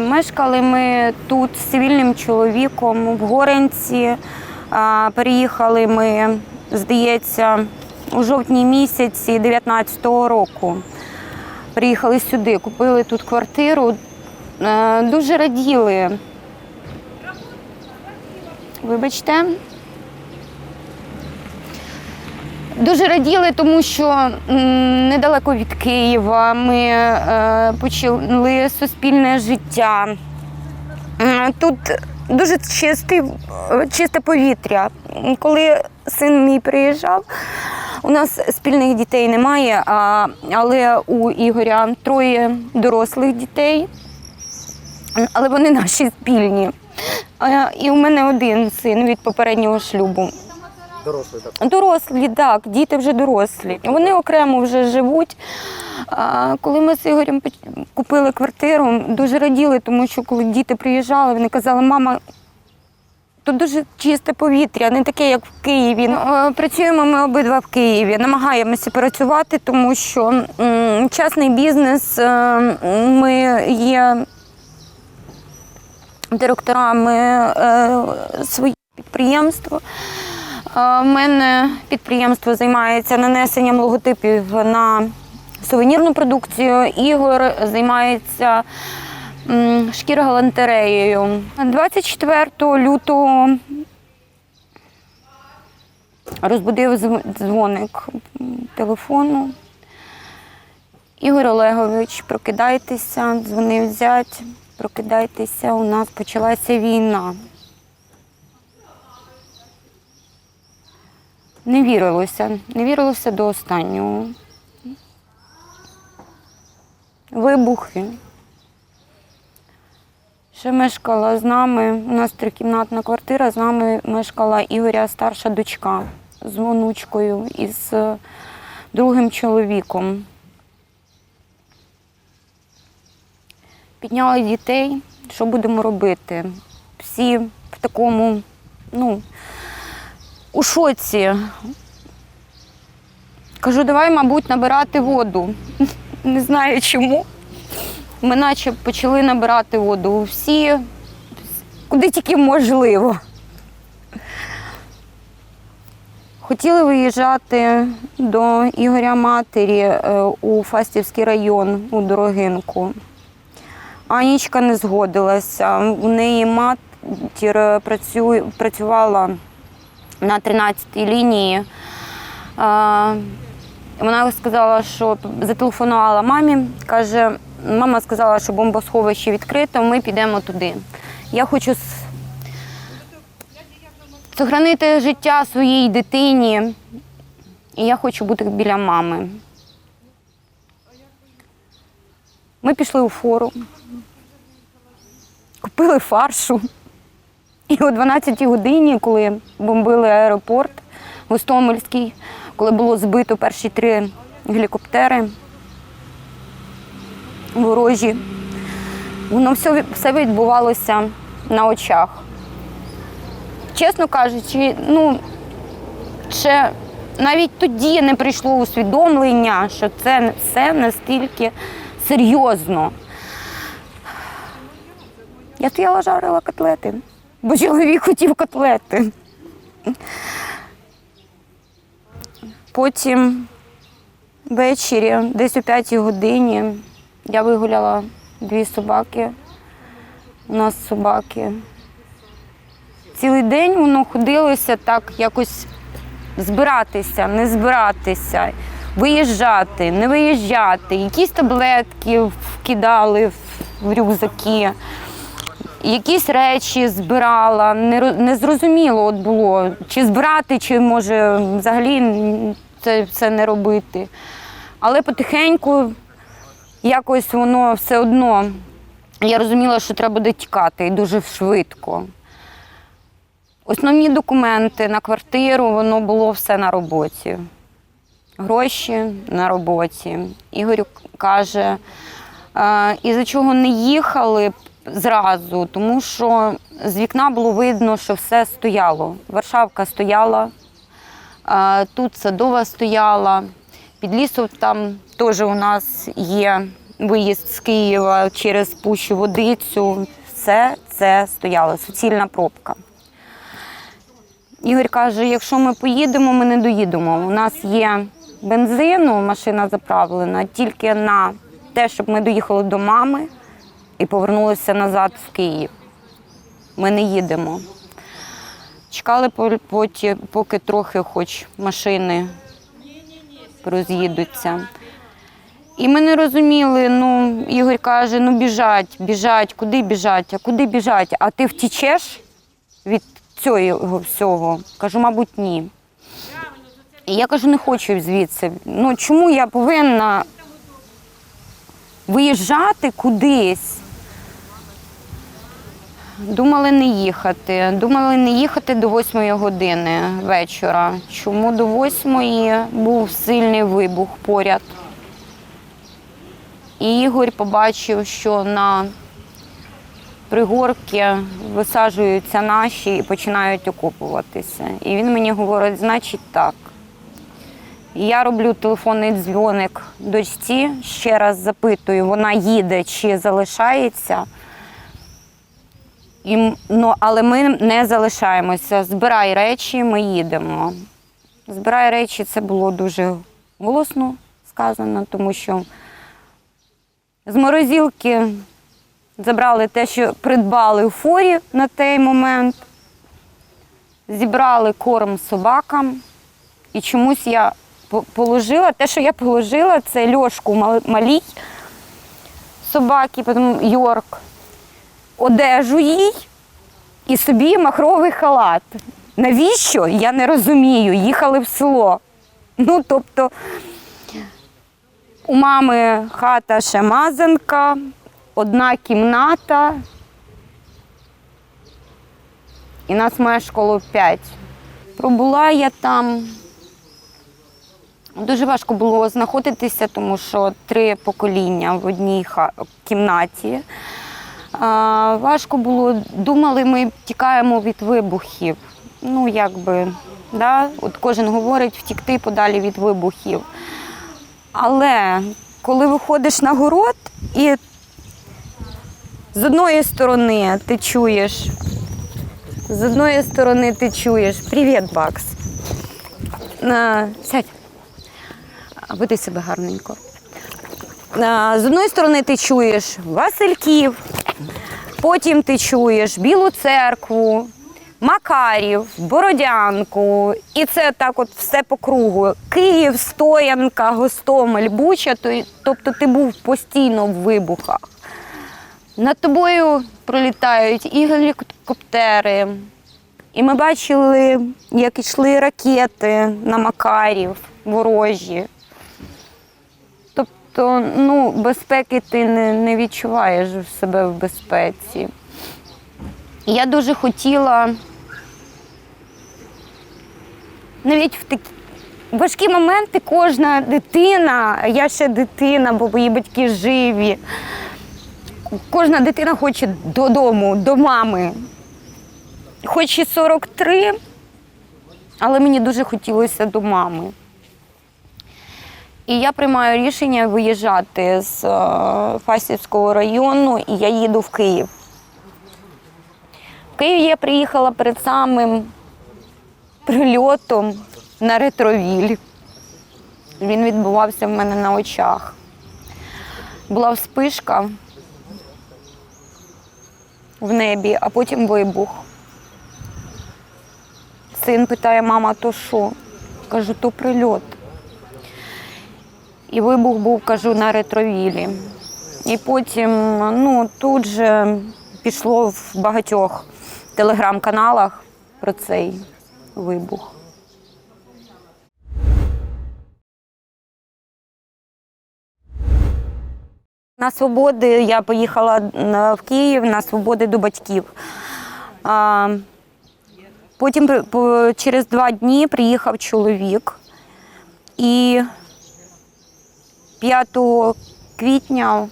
Мешкали ми тут з цивільним чоловіком в Горенці. Переїхали ми, здається, у жовтні місяці 19-го року. Приїхали сюди, купили тут квартиру. Е, Дуже раділи. Вибачте. Дуже раділи, тому що недалеко від Києва ми е, почали суспільне життя. Тут дуже чистий, е, чисте повітря. Коли син мій приїжджав, у нас спільних дітей немає, але у Ігоря троє дорослих дітей, але вони наші спільні. Е, І у мене один син від попереднього шлюбу. Дорослий так. Дорослі, так, діти вже дорослі. Вони окремо вже живуть. Коли ми з Ігорем купили квартиру, дуже раділи, тому що коли діти приїжджали, вони казали, мама. Тут дуже чисте повітря, не таке, як в Києві. Ну, е, Працюємо ми обидва в Києві. Намагаємося працювати, тому що частний бізнес, е, ми є директорами е, своїх підприємств. У мене підприємство займається нанесенням логотипів на сувенірну продукцію. Ігор займається шкірогалантереєю. 24 лютого розбудив дзвоник телефону. Ігор Олегович, прокидайтеся, дзвонив зять, прокидайтеся, у нас почалася війна. Не вірилося, не вірилося до останнього. Вибухи. Ще мешкала з нами, у нас трикімнатна квартира, з нами мешкала Ігоря старша дочка з онучкою і з е, другим чоловіком. Підняли дітей, що будемо робити? Всі в такому, ну, у шоці. Кажу, давай, мабуть, набирати воду. Не знаю чому. Ми наче почали набирати воду. Всі, куди тільки можливо. Хотіли виїжджати до Ігоря матері е, у Фастівський район у Дорогинку. Анічка не згодилася. У неї матір працює, працювала на 13-й лінії. Вона сказала, що зателефонувала мамі, каже, мама сказала, що бомбосховище відкрито, ми підемо туди. Я хочу сохранити життя своїй дитині, і я хочу бути біля мами. Ми пішли у фору, купили фаршу. І о 12 годині, коли бомбили аеропорт Гостомельський, коли було збито перші три гелікоптери ворожі, воно все, все відбувалося на очах. Чесно кажучи, ну, ще навіть тоді не прийшло усвідомлення, що це все настільки серйозно. Я стояла, жарила котлети, бо чоловік хотів котлети. Потім ввечері, десь о п'ятій годині, я вигуляла дві собаки. У нас собаки. Цілий день воно ходилося так, якось збиратися, не збиратися, виїжджати, не виїжджати, якісь таблетки вкидали в- рюкзаки якісь речі збирала, не, ро- не зрозуміло от було, чи збирати, чи може взагалі це все не робити. Але потихеньку якось воно все одно. Я розуміла, що треба буде тікати і дуже швидко. Основні документи на квартиру, воно було все на роботі. Гроші на роботі. Ігор каже, і за чого не їхали зразу, тому що з вікна було видно, що все стояло. Варшавка стояла, е, тут садова стояла, під лісом там теж у нас є виїзд з Києва через пущу водицю. Все це стояло, суцільна пробка. Ігор каже: якщо ми поїдемо, ми не доїдемо. У нас є бензину, машина заправлена тільки на те, щоб ми доїхали до мами і повернулися назад в Київ. Ми не їдемо. Чекали по- поті- поки трохи хоч машини роз'їдуться. І ми не розуміли, ну, Ігор каже, ну біжать, біжать, куди біжать, а куди біжать? А ти втічеш від цього всього? Кажу, мабуть, ні. І я кажу, не хочу звідси. Ну чому я повинна виїжджати кудись? Думали не їхати. Думали не їхати до восьмої години вечора. Чому до восьмої був сильний вибух поряд? І Ігор побачив, що на пригорки висаджуються наші і починають окопуватися. І він мені говорить, значить так. Я роблю телефонний дзвоник дочці, ще раз запитую, вона їде чи залишається. І, ну, але ми не залишаємося. Збирай речі, ми їдемо. Збирай речі, це було дуже голосно сказано, тому що з морозилки забрали те, що придбали у форі на той момент, зібрали корм собакам. І чомусь я положила, те, що я положила, це льошку мал- малій собаки, потім Йорк, одежу їй і собі махровий халат. Навіщо? Я не розумію. Їхали в село. Ну, тобто, у мами хата ще мазанка, одна кімната. І нас мешкало п'ять. Пробула я там. Дуже важко було знаходитися, тому що три покоління в одній кімнаті. Важко було, думали, ми тікаємо від вибухів. Ну, якби, да? От кожен говорить втікти подалі від вибухів. Але коли виходиш на город і з одної сторони ти чуєш, з одної сторони ти чуєш Привіт, Бакс. А, сядь. Веди себе гарненько. А, З одної сторони ти чуєш Васильків, потім ти чуєш Білу церкву, Макарів, Бородянку. І це так от все по кругу. Київ, Стоянка, Гостомель, Буча. Тобто ти був постійно в вибухах. Над тобою пролітають і гелікоптери. І ми бачили, як йшли ракети на Макарів, ворожі. Тобто, ну, безпеки ти не, не відчуваєш себе в безпеці. Я дуже хотіла навіть в такі важкі моменти кожна дитина, я ще дитина, бо мої батьки живі. Кожна дитина хоче додому, до мами. Хоч і 43, але мені дуже хотілося до мами. І я приймаю рішення виїжджати з е, Фастівського району, і я їду в Київ. В Київ я приїхала перед самим прильотом на ретровіль. Він відбувався в мене на очах. Була вспишка в небі, а потім вибух. Син питає, мама, то що? Кажу, то прильот. І вибух був, кажу, на ретровілі. І потім ну, тут же пішло в багатьох телеграм-каналах про цей вибух. На свободи я поїхала в Київ на свободи до батьків. Потім через два дні приїхав чоловік. І 5 квітня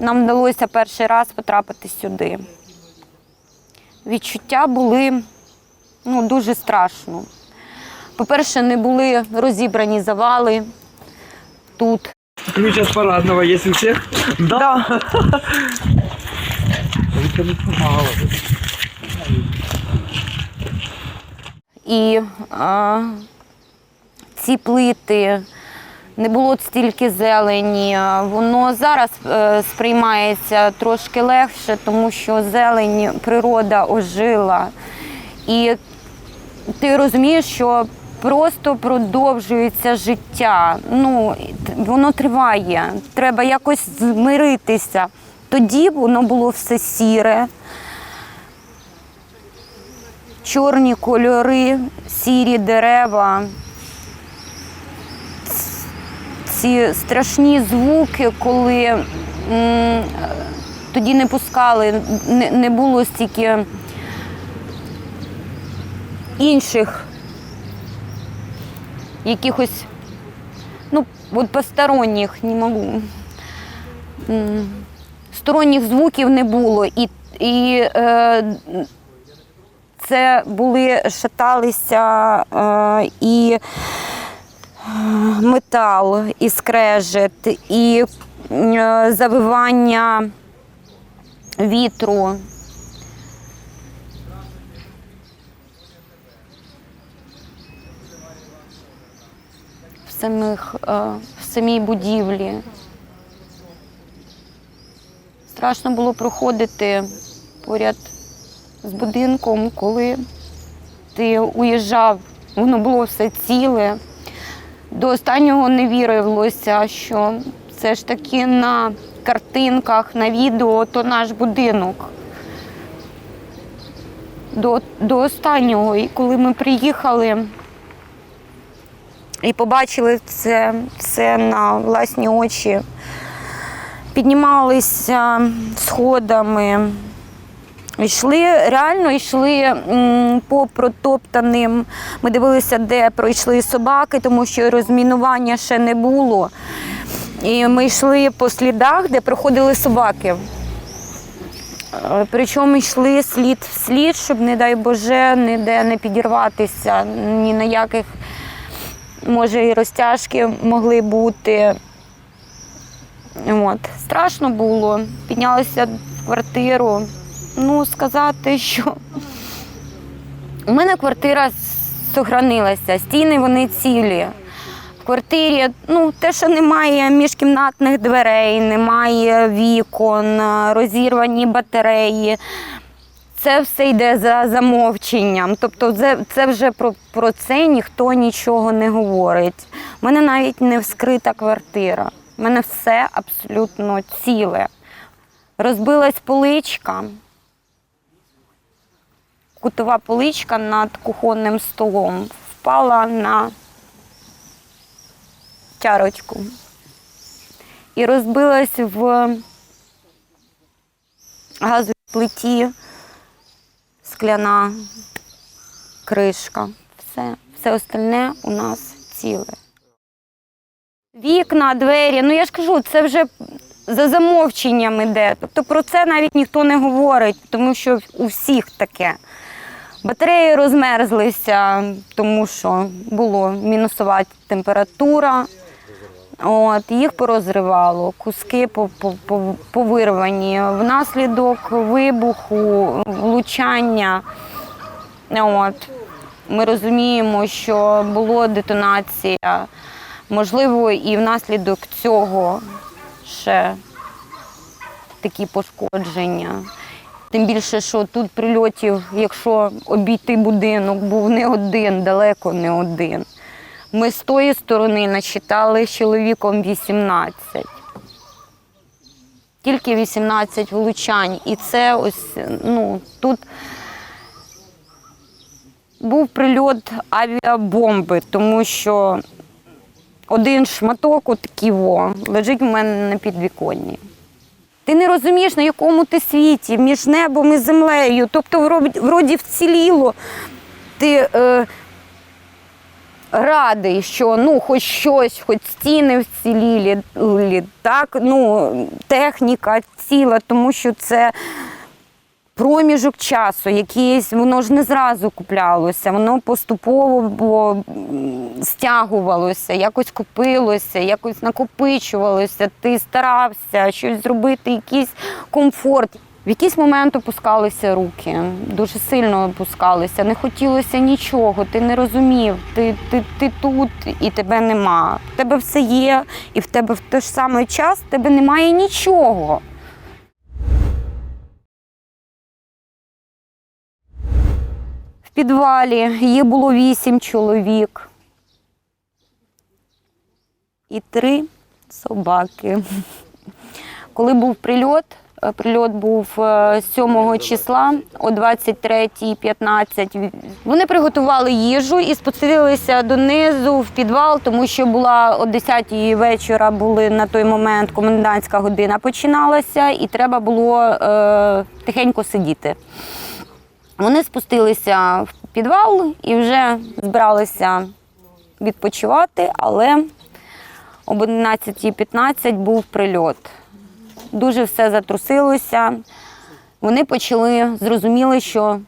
нам вдалося перший раз потрапити сюди. Відчуття були ну, дуже страшно. По-перше, не були розібрані завали тут. Ключ от парадного есть у всех? Да. І а, ці плити не було стільки зелені. Воно зараз е, сприймається трошки легше, тому що зелень природа ожила. І ти розумієш, що просто продовжується життя. Ну, воно триває. Треба якось змиритися. Тоді воно було все сіре чорні кольори, сірі дерева, ці страшні звуки, коли м, тоді не пускали, не, не було стільки інших якихось, ну, от посторонніх не можу. Сторонніх звуків не було. І, і е, це були шаталися е, і метал, і скрежет, і е, завивання вітру. В, самих, е, в самій будівлі. Страшно було проходити поряд з будинком, коли ти уїжджав, воно було все ціле. До останнього не вірилося, що це ж таки на картинках, на відео, то наш будинок. До, до останнього. І коли ми приїхали і побачили це все на власні очі, піднімалися сходами. Йшли, реально йшли по протоптаним. Ми дивилися, де пройшли собаки, тому що розмінування ще не було. І ми йшли по слідах, де проходили собаки. Е, Причому йшли слід в слід, щоб, не дай Боже, ніде не підірватися, ні на яких, може, і розтяжки могли бути. От. Страшно було. Піднялися в квартиру. Ну, сказати, що у мене квартира сохранилася, стіни вони цілі. В квартирі, ну, те, що немає міжкімнатних дверей, немає вікон, розірвані батареї. Це все йде за замовченням. Тобто, це, це вже про, про це ніхто нічого не говорить. У мене навіть не вскрита квартира. У мене все абсолютно ціле. Розбилась поличка, кутова поличка над кухонним столом впала на чарочку і розбилась в газовій плиті скляна кришка. Все, все остальне у нас ціле. Вікна, двері, ну я ж кажу, це вже за замовченням іде. Тобто про це навіть ніхто не говорить, тому що у всіх таке. Батареї розмерзлися, тому що була мінусова температура. От, їх порозривало, куски по- по- по- повирвані. Внаслідок вибуху, влучання. От, ми розуміємо, що була детонація. Можливо, і внаслідок цього ще такі пошкодження. Тим більше, що тут прильотів, якщо обійти будинок, був не один, далеко не один. Ми з тої сторони насчитали з чоловіком 18. Тільки 18 влучань. І це ось, ну, тут був прильот авіабомби, тому що один шматок отакий лежить у мене на підвіконні. Ти не розумієш, на якому ти світі, між небом і землею. Тобто, вроді, вціліло. Ти е, радий, що ну, хоч щось, хоч стіни вцілілі, так, ну, техніка ціла, тому що це проміжок часу, якийсь, воно ж не зразу куплялося, воно поступово бо, стягувалося, якось копилося, якось накопичувалося. Ти старався щось зробити, якийсь комфорт. В якийсь момент опускалися руки, дуже сильно опускалися, не хотілося нічого, ти не розумів, ти, ти, ти тут і тебе нема. В тебе все є, і в тебе в той ж самий час в тебе немає нічого. Підвалі їх було вісім чоловік і три собаки. Коли був прильот, е, прильот був е, 7 числа о 23.15. Вони приготували їжу і спустилися донизу в підвал, тому що була о 10 вечора були на той момент комендантська година починалася, і треба було е, тихенько сидіти. Вони спустилися в підвал і вже збиралися відпочивати, але об 11.15 був прильот. Дуже все затрусилося. Вони почали зрозуміли, що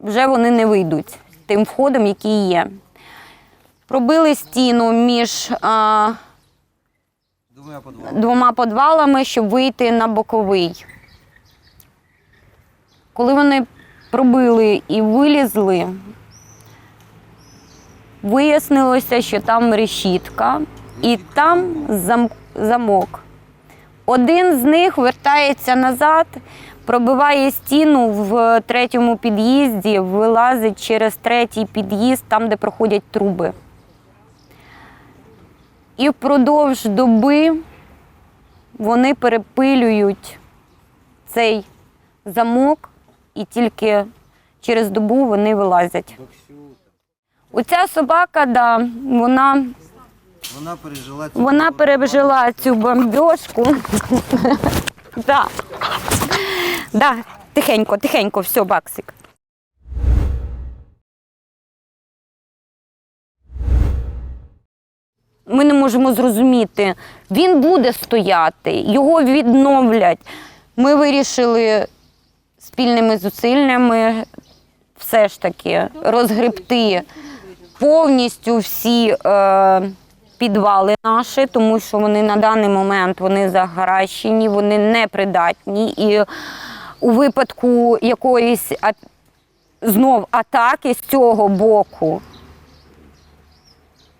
вже вони не вийдуть тим входом, який є. Пробили стіну між а, подвалами. двома підвалами, щоб вийти на боковий. Коли вони пробили і вилізли, вияснилося, що там решітка і там зам- замок. Один з них вертається назад, пробиває стіну в третьому під'їзді, вилазить через третій під'їзд, там, де проходять труби. І впродовж доби вони перепилюють цей замок, і тільки через добу вони вилазять. Оця собака, да, вона, Вона пережила цю вона пережила цю бомбьошку. да. Да, тихенько, тихенько, все, баксик. Ми не можемо зрозуміти, він буде стояти, його відновлять. Ми вирішили спільними зусиллями все ж таки розгребти повністю всі е, підвали наші, тому що вони на даний момент вони загаращені, вони непридатні. І у випадку якоїсь а- знов атаки з цього боку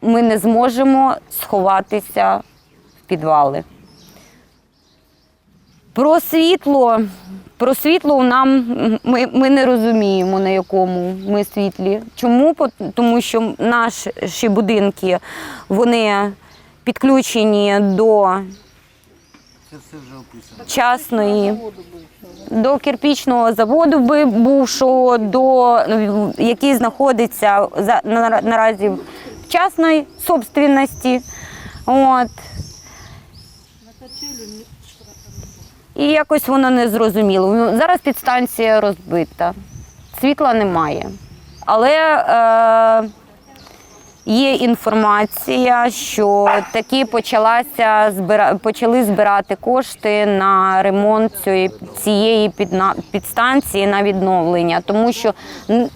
ми не зможемо сховатися в підвали. Про світло. Про світло нам ми, ми не розуміємо, на якому ми світлі. Чому? Тому що наші будинки вони підключені до частної, до кирпічного заводу бувшого, до який знаходиться наразі в частної собственності. От. І якось воно не зрозуміло. Ну, Зараз підстанція розбита, світла немає. Але е, є інформація, що таки почалася почали збирати кошти на ремонт цієї, цієї підстанції на відновлення, тому що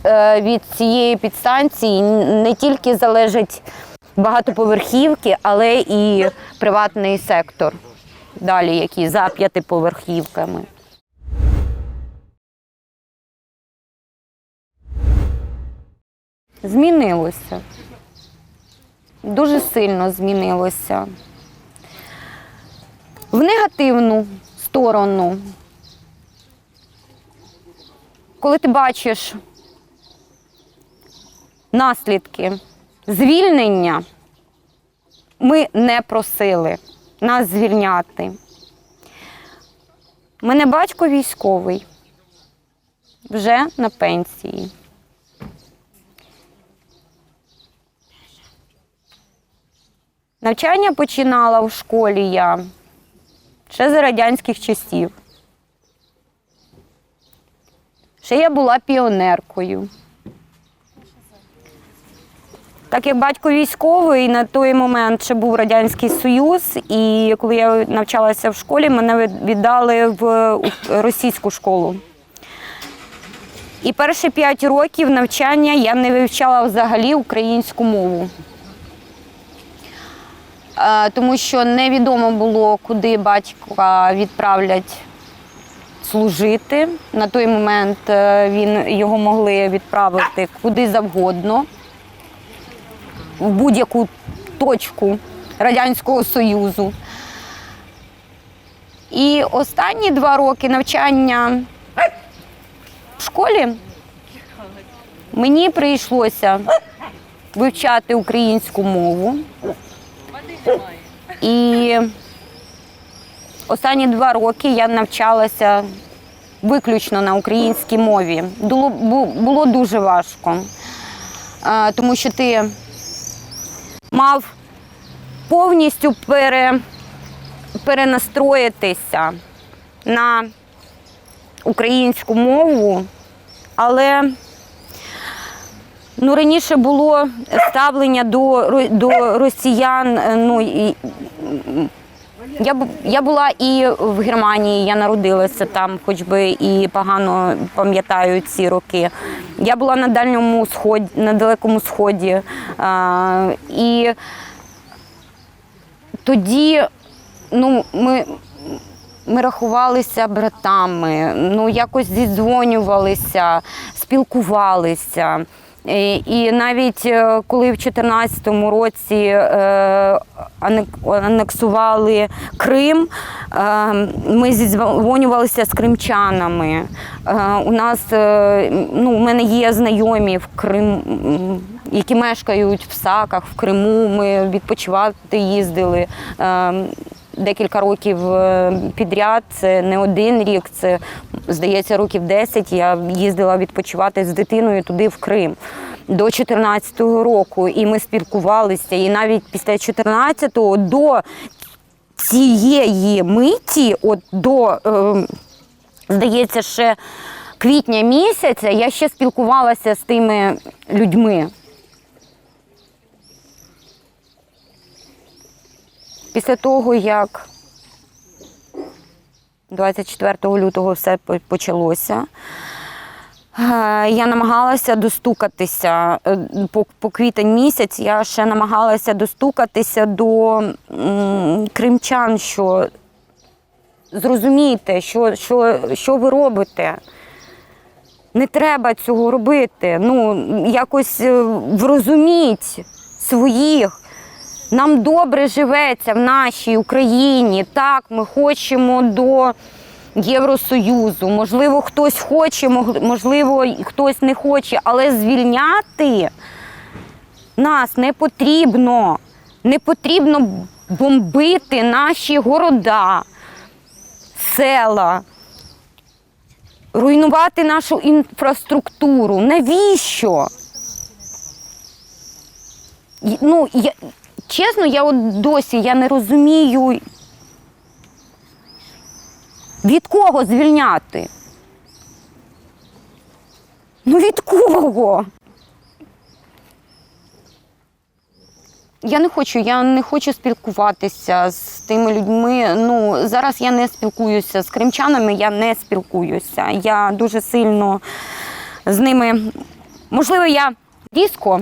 е, від цієї підстанції не тільки залежать багатоповерхівки, але і приватний сектор. Далі, які за п'ятиповерхівками. Змінилося. Дуже сильно змінилося. В негативну сторону. Коли ти бачиш наслідки звільнення, ми не просили нас звільняти. Мене батько військовий, вже на пенсії. Навчання починала в школі я ще за радянських часів. Ще я була піонеркою. Так як батько військовий, на той момент ще був Радянський Союз, і коли я навчалася в школі, мене віддали в російську школу. І перші п'ять років навчання я не вивчала взагалі українську мову. Е, Тому що невідомо було, куди батька відправлять служити. На той момент е, він його могли відправити куди завгодно, в будь-яку точку Радянського Союзу. І останні два роки навчання в школі мені прийшлося вивчати українську мову. І останні два роки я навчалася виключно на українській мові. Було, дуже важко, тому що ти мав повністю пере, перенастроїтися на українську мову, але ну, раніше було ставлення до, до росіян. е, Ну, і, я, я була і в Германії, я народилася там, хоч би і погано пам'ятаю ці роки. Я була на Дальньому Сході, на Далекому Сході. А, і тоді ну, ми, ми рахувалися братами, ну якось зідзвонювалися, спілкувалися. І, і навіть е, коли в 2014 році е, анексували Крим, е, ми зідзвонювалися з кримчанами. Е, у нас е, ну, у мене є знайомі в Крим, які мешкають в Саках, в Криму. Ми відпочивати їздили. Декілька років е, підряд, це не один рік, це здається років 10. Я їздила відпочивати з дитиною туди в Крим до 14-го року. І ми спілкувалися. І навіть після 14-го до цієї миті, от до, е, здається, ще квітня місяця, я ще спілкувалася з тими людьми. Після того, як 24 лютого все почалося, е, я намагалася достукатися е, по, квітень місяць. Я ще намагалася достукатися до кримчан, що зрозумійте, що, що, що ви робите. Не треба цього робити. Ну, якось е, врозуміть своїх. Нам добре живеться в нашій Україні. Так, ми хочемо до Євросоюзу. Можливо, хтось хоче, можливо, хтось не хоче, але звільняти нас не потрібно. Не потрібно бомбити наші города, села, руйнувати нашу інфраструктуру. Навіщо? Ну, я, чесно, я от досі я не розумію, від кого звільняти? Ну від кого? Я не хочу, я не хочу спілкуватися з тими людьми. Ну, зараз я не спілкуюся з кримчанами, я не спілкуюся. Я дуже сильно з ними. Можливо, я різко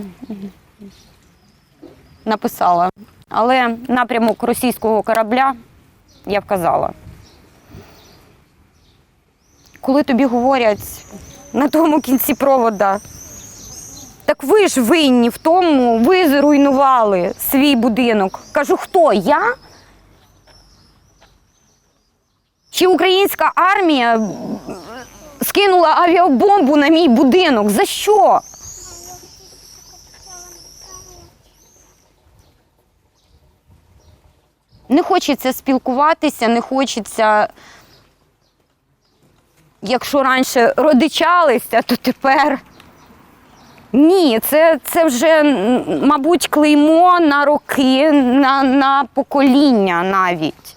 написала, але напрямок російського корабля я вказала. Коли тобі говорять на тому кінці провода, так ви ж винні в тому, ви зруйнували свій будинок. Кажу, хто? Я? Чи українська армія скинула авіабомбу на мій будинок? За що? Не хочеться спілкуватися, не хочеться. Якщо раніше родичалися, то тепер ні, це, це вже, мабуть, клеймо на роки, на, на покоління навіть.